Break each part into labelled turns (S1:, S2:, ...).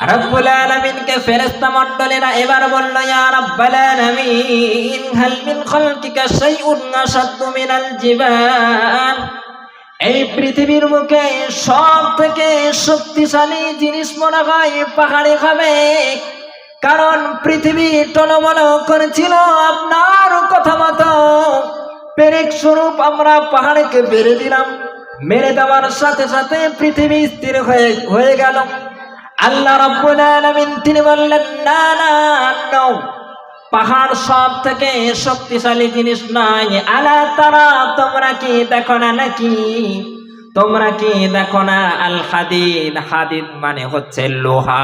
S1: রব্বুল আলামিনকে ফেরেশতা মণ্ডলীরা এবার বলল, ইয়া রাব্বাল আলামিন, হাল মিন খালকিকা শাইউন আশাদ্দু মিনাল জিবাল? এই পৃথিবীর মুখে সব থেকে শক্তিশালী জিনিস মনে হয় পাহাড়ে খাবে। কারণ পৃথিবী টলমল করেছিল আপনার কথা মতো। পেরেক স্বরূপ আমরা পাহাড়কে বেড়ে দিলাম। মেরে দেওয়ার সাথে সাথে পৃথিবী স্থির হয়ে হয়ে গেল। আল্লাহ রাব্বুল আলামিন তিনি বললেন, না না, নাও। পাহাড় সব থেকে শক্তিশালী জিনিস নয়। আলা তারা, তোমরা কি দেখো না নাকি? তোমরা কি দেখো না? আল হাদিদ হাদিদ মানে হচ্ছে লোহা।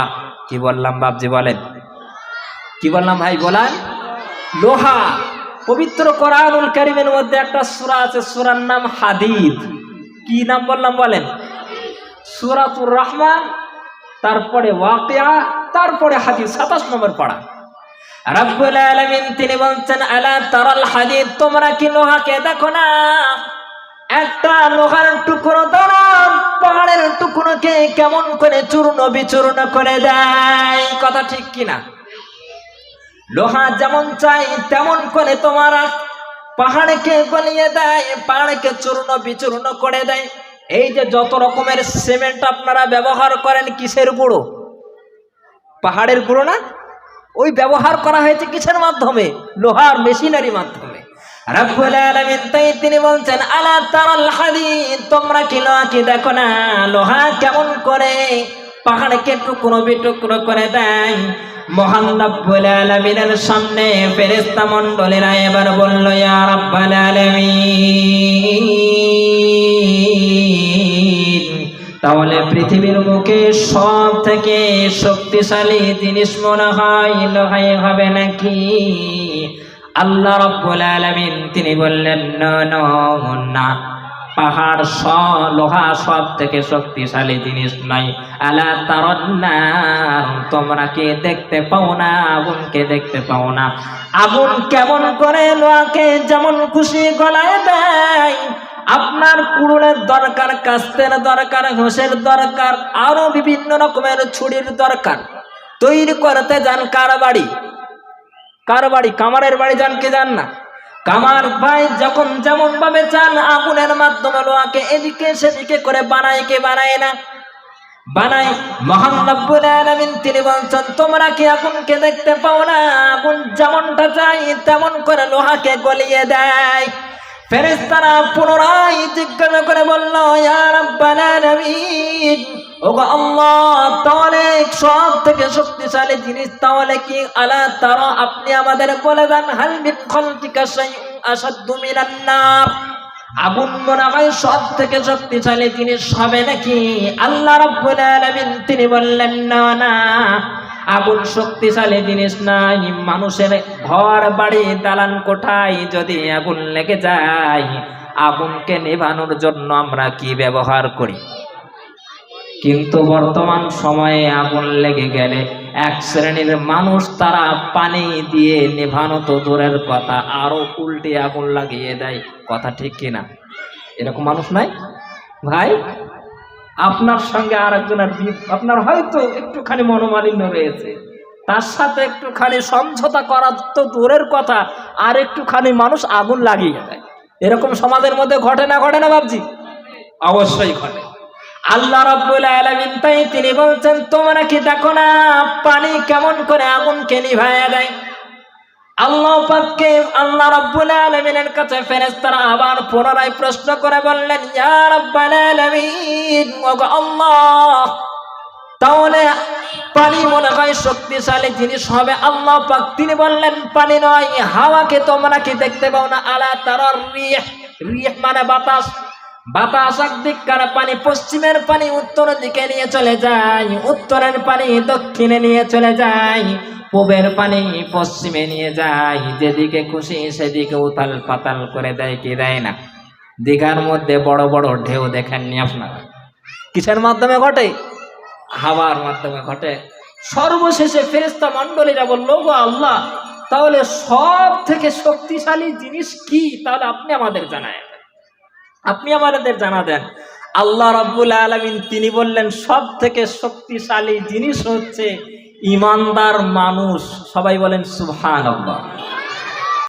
S1: কি বললাম বাবজি বলেন। কি বললাম ভাই, বলান। লোহা, পবিত্র কোরআনুল কারিমের মধ্যে একটা সূরা আছে, সূরার নাম হাদিদ। কি নাম বললাম, বলেন? সূরাতুর রহমান তারপরে ওয়াকিয়া, তারপরে হাদিস, সাতাশ নম্বর পড়া। রাব্বুল আলামিন তিনি বলছেন, আলা তারাল হাদিদ তোমরা কি লোহাকে দেখো না? একটা লোহার টুকরো দ্বারা পাহাড়ের টুকরোকে কেমন করে চূর্ণ বিচূর্ণ করে দেয়, কথা ঠিক কিনা? লোহা যেমন চাই, তেমন করে তোমার পাহাড়কে গলিয়ে দেয়, পাহাড়কে চূর্ণ বিচূর্ণ করে দেয়। এই যে যত রকমের সিমেন্ট আপনারা ব্যবহার করেন কিসের গুঁড়ো? পাহাড়ের গুঁড়ো না? ওই ব্যবহার করা হয়েছে কিসের মাধ্যমে? লোহার মেশিনারি মাধ্যমে। রাব্বুল আলামিন তাই তিনি বলছেন, আলা তারাল হাদিদ, তোমরা কি লোহা কি দেখো না? লোহা কেমন করে? পাহাড়কে টুকরো বিটুকরো করে দেয়। মহান রাব্বুল আলামিনের সামনে ফেরেশতা মণ্ডলীরা এবার বলল, ইয়া রাব্বাল আলামিন। তাহলে পৃথিবীর মুখে সব থেকে শক্তিশালী জিনিস মনে হয় লোহাই হবে নাকি? আল্লাহ রব্বুল আলামিন তিনি বললেন "না, পাহাড় স লোহা সব থেকে শক্তিশালী জিনিস নয়। আলা তারন্নার তোমরা কে দেখতে পাও না? আগুনকে দেখতে পাও না। আগুন কেমন করে লোহাকে যেমন খুশি গলায় দেয় আপনার কুড়ুলের দরকার, কাস্তের দরকার, ঘোষের দরকার, আরও বিভিন্ন রকমের ছুরির দরকার। তৈরি করতে যান কার বাড়ি? কার বাড়ি? কামারের বাড়ি যান কে যান না? কামার ভাই যখন যেমন ভাবে চান, আগুনের মাধ্যমে লোহাকে এদিকে সেদিকে করে বানায় কে বানায় না? বানাই মহান তিনি বলছেন, তোমরা কি আগুনকে দেখতে পাও না? আগুন যেমনটা চাই তেমন করে লোহাকে গলিয়ে দেয়। ফেরেশতারা পুনরায় জিজ্ঞাসা করে বলল শক্তিশালী জিনিস তাহলে কি? আপনি আমাদের বলে দেন, হাল মিন খালকিকা আগুন মনে সব থেকে শক্তিশালী জিনিস হবে নাকি? আল্লাহ রাব্বুল আলামিন, তিনি বললেন, না না আগুন শক্তিশালী জিনিস নাই। মানুষের ঘর, বাড়ি, দালান, কোঠায় যদি আগুন লেগে যায়, আগুনকে নেভানোর জন্য আমরা কি ব্যবহার করি? কিন্তু বর্তমান সময়ে আগুন লেগে গেলে এক শ্রেণির মানুষ তারা পানি দিয়ে নেভানো তো দূরের কথা, আরও উল্টে আগুন লাগিয়ে দেয়। কথা ঠিক কিনা? এরকম মানুষ নাই? ভাই? আপনার সঙ্গে আর একজনের আপনার হয়তো একটুখানি মনোমালিন্য রয়েছে। তার সাথে একটুখানি সমঝোতা করা তো দূরের কথা আর একটুখানি মানুষ আগুন লাগিয়ে দেয়। এরকম সমাজের মধ্যে ঘটে না ঘটে না বাবজি অবশ্যই ঘটে। আল্লাহ রাব্বুল আলামিন তাই তিনি বলছেন তোমরা কি দেখো না পানি কেমন করে আগুনকে নিভাইয়া দেয়? আল্লাহ পাককে আল্লাহ রাব্বুল আলামিনের কাছে ফেরেশতারা আবার পুনরায় প্রশ্ন করে বললেন, ইয়া রাব্বাল আলামিন, ওগো তাহলে পানি মনে হয় শক্তিশালী জিনিস হবে। আল্লাহ পাক তিনি বললেন, পানি নয় হাওয়াকে তোমরা কি দেখতে পাও না? আলা তারার রিহ রিহ মানে বাতাস। বাতাস একদিককার পানি পশ্চিমের পানি উত্তরের দিকে নিয়ে চলে যায়, উত্তরের পানি দক্ষিণে নিয়ে চলে যায়। পূবের পানি পশ্চিমে নিয়ে যায়। যেদিকে খুশি সেদিকে উতাল পাতাল করে দেয়, কি দেয় না? দীঘার মধ্যে বড় বড় ঢেউ দেখেননি আপনারা? কিসের মাধ্যমে ঘটে? হাওয়ার মাধ্যমে ঘটে। সর্বশেষে ফেরেস্তা মণ্ডলীরা বলল গো আল্লাহ, তাহলে সব থেকে শক্তিশালী জিনিস কি? তাহলে আপনি আমাদের জানায় আপনি আমাদের জানা দেন। আল্লাহ রাব্বুল আলামিন তিনি বললেন সব থেকে শক্তিশালী জিনিস হচ্ছে ইমানদার মানুষ সবাই বলেন সুবহানাল্লাহ।